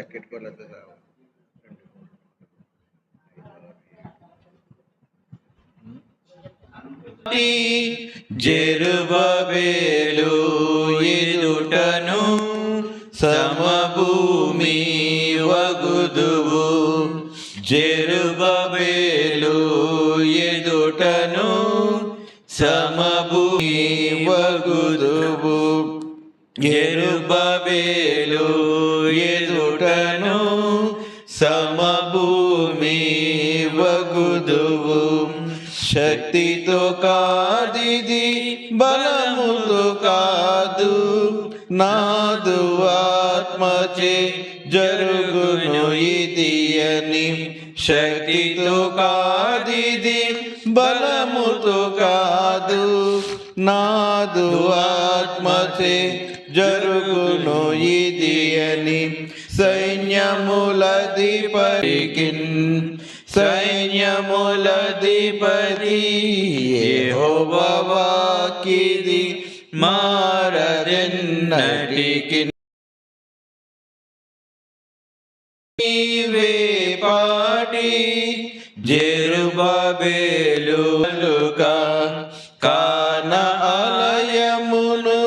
Jacket లెక్కెట్టుకోలేదు జెరుబబేలు ఎదుటను సమభూమి వగుదువు. జెరుబబేలు ఎదుటను సమభూమి వగుదువు. ఎరుబబేలు సమభూమి వగుదువు శక్తితో కాదిది బలముతో కాదు నాదు ఆత్మచే జరుగును ఇది అని శక్తితో కాదిది బలముతో కాదు నాదు ఆత్మచే జరుగును ఇది ധനി സൈന്യമുലധിപതികിൻ സൈന്യമുലധിപതി യഹോവവാക്കിതി മാരരന്നടികിൻ പാടി ജെറുബേലുക കാന അലയമുനു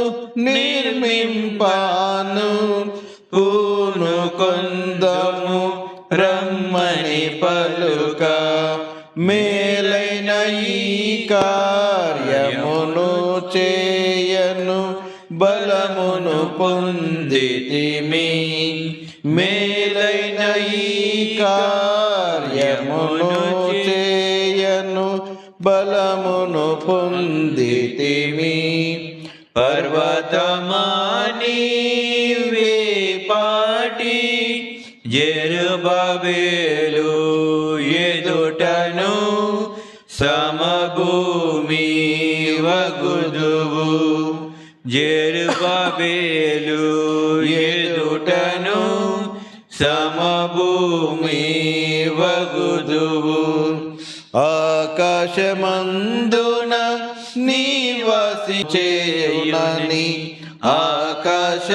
നിർമ്മിപ്പാനു పూను కొందము రమ్మని పలుక. మేలైన ఈ కార్యమును చేయను బలమును పొందితిమి. మేలైన ఈ కార్యమును చేయను బలమును పొందితిమి. పర్వతమానీ జెరుబాబేలు ఎదుటను సమభూమి వగుదువు. జెరుబాబేలు ఎదుటను సమభూమి వగుదువు. ఆకాశమందున నివసి చేయునని ఆకాశమందున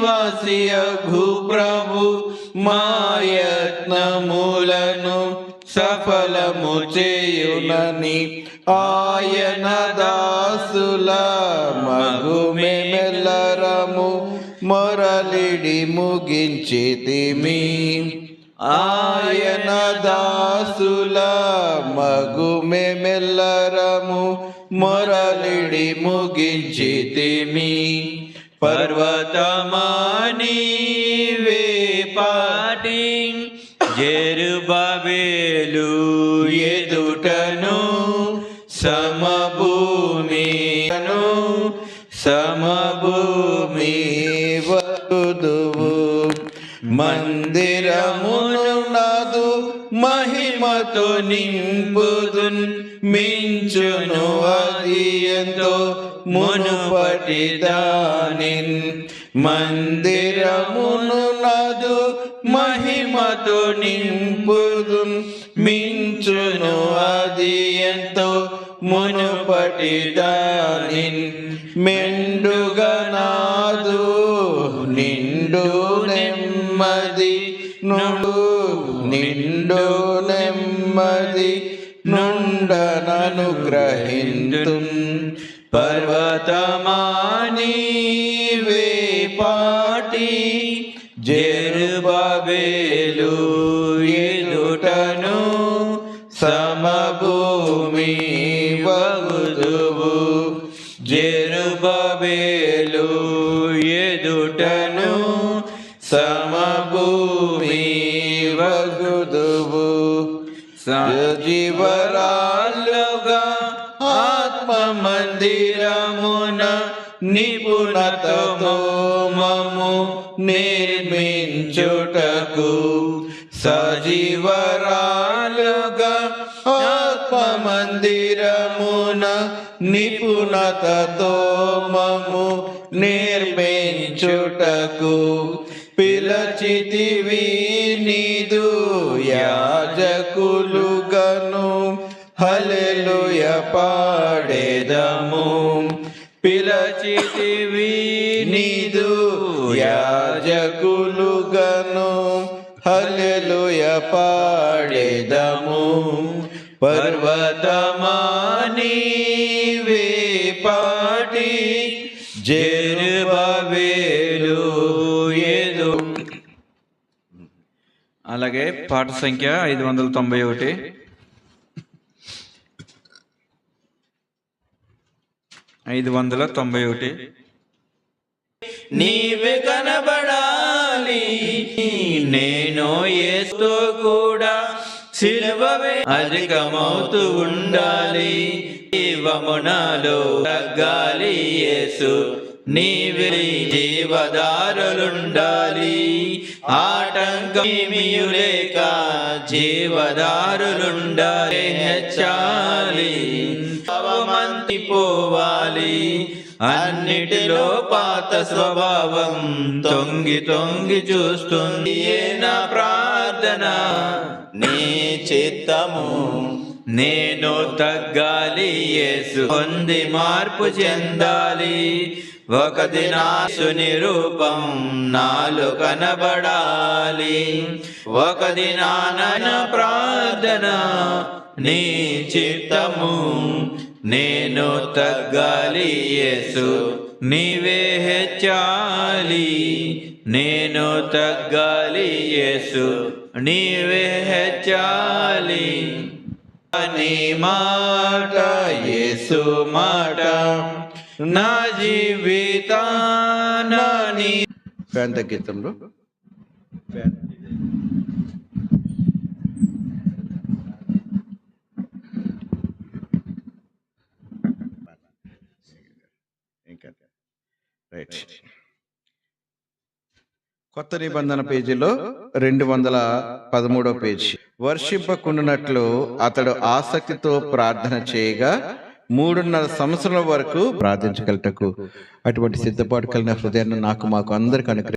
నీవాసియగు ప్రభు మాయత్నములను సఫలము చేయునని ఆయన దాసుల మగు మెల్లరము మొరలిడి ముగించితిమి. ఆయన దాసుల మగు మెల్లరము మొరలిడి ముగించితిమి. పర్వతమాని పాటి జెరుబాబేలు ఎదుటను సమభూమిను సమభూమి వదువు మందిరమును మహి మహిమతో నింపుదున్ మించును అది ఎంతో మునుపటి దానిన్ మందిరమును నాదు మహిమతో నింపుదున్ మించును అది ఎంతో మునుపటి దానిన్ మెండుగా నాదు నిండు నెమ్మది నుండు నిండు నెమ్మది నుండనను గ్రహింతున్ పర్వతమాని పాటి జెరుబాబేలు ఎదుటను సమభూమి వగుదువు. జెరుబాబేలు ఎదుటను సమభూమి వగు సజీవరాలుగా ఆత్మ మందిరమున నిపుణతతో మము నిర్మించుటకు సజీవరాలుగా ఆత్మ మందిరమున నిపుణతతో మము నిర్మించుటకు పిలచితివి పిలచితివి నీదు యాజకులుగను. రక్షకులుగను హల్లెలూయ పాడేదము. పర్వతమాని పాటి జెరుబవేలు అలాగే పాట సంఖ్య ఐదు వందల తొంభై ఒకటి. ఐదు వందల తొంభై ఒకటి. నీవే కనబడాలి నేను ఏస్తో కూడా సిలువవే. అధికమవుతూ ఉండాలి జీవమునాలో తగ్గాలి యేసు. నీవే జీవదారులుండాలి ఆటంకమియులేక జీవదారులుండాలి హెచ్చాలి పోవాలి. అన్నిటిలో పాత స్వభావం తొంగి తొంగి చూస్తుంది. ఏ నా ప్రార్థన? నీ చిత్తము నేను తగ్గాలి. యేసు పొంది మార్పు చెందాలి. ఒక దినాసుని రూపం నాలు కనబడాలి. ఒక దినాన ప్రార్థన నీ చిత్తము నేను తగ్గాలి యేసు నీవే హెచ్చాలి. నేను తగ్గాలి యేసు నీవే హెచ్చాలి. నీ మాట యేసు మాట నా జీవితాన నీ కొత్త నిబంధన పేజీలో రెండు వందల పదమూడో పేజీ వర్షింపకుండానట్లు అతడు ఆసక్తితో ప్రార్థన చేయగా మూడున్నర సంవత్సరాల వరకు ప్రార్థించగలటకు అటువంటి సిద్ధపాటు కలిగిన హృదయాన్ని నాకు మాకు అందరికీ అనుగ్రహించు.